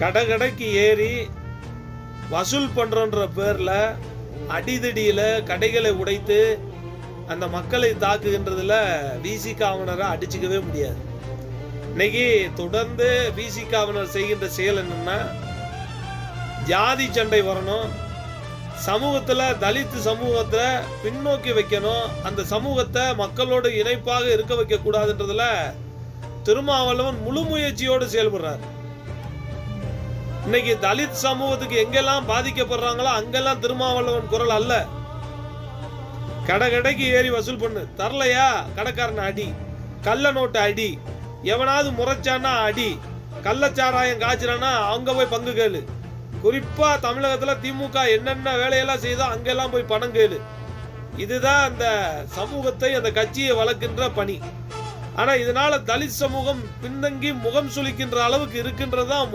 கடை கடைக்கு ஏறி வசூல் பண்ணுறோன்ற பேரில் அடிதடியில் கடைகளை உடைத்து அந்த மக்களை தாக்குகின்றதில் விசி விசிகாவினரை அடிச்சுக்கவே முடியாது. இன்னைக்கு தொடர்ந்து விசிகாவினர் செய்கின்ற செயல் என்னென்னா ஜாதி சண்டை வரணும் சமூகத்தில் தலித்து சமூகத்தை பின்னோக்கி வைக்கணும் அந்த சமூகத்தை மக்களோடு இணைப்பாக இருக்க வைக்கக்கூடாதுன்றதில் திருமாவளவன் முழு முயற்சியோடு செயல்படுறார். இன்னைக்கு தலித் சமூகத்துக்கு எங்கெல்லாம் பாதிக்கப்படுறாங்களோ அங்கெல்லாம் திருமாவளவன் குரல் அல்ல. கடை கடைக்கு ஏறி வசூல் பண்ணு. தரலையா? கடைக்காரன் அடி. கள்ள நோட்டு அடி. எவனாவது முறைச்சானா அடி. கள்ளச்சாராயம் காய்ச்சறானா அங்க போய் பங்கு கேளு. குறிப்பா தமிழகத்துல திமுக என்னென்ன வேலையெல்லாம் செய்தோ அங்கெல்லாம் போய் பணம் கேளு. இதுதான் அந்த சமூகத்தை அந்த கட்சியை வளர்க்கின்ற பணி. ஆனா இதனால தலித் சமூகம் பின்தங்கி முகம் சுளிக்கின்ற அளவுக்கு இருக்கின்றதுதான்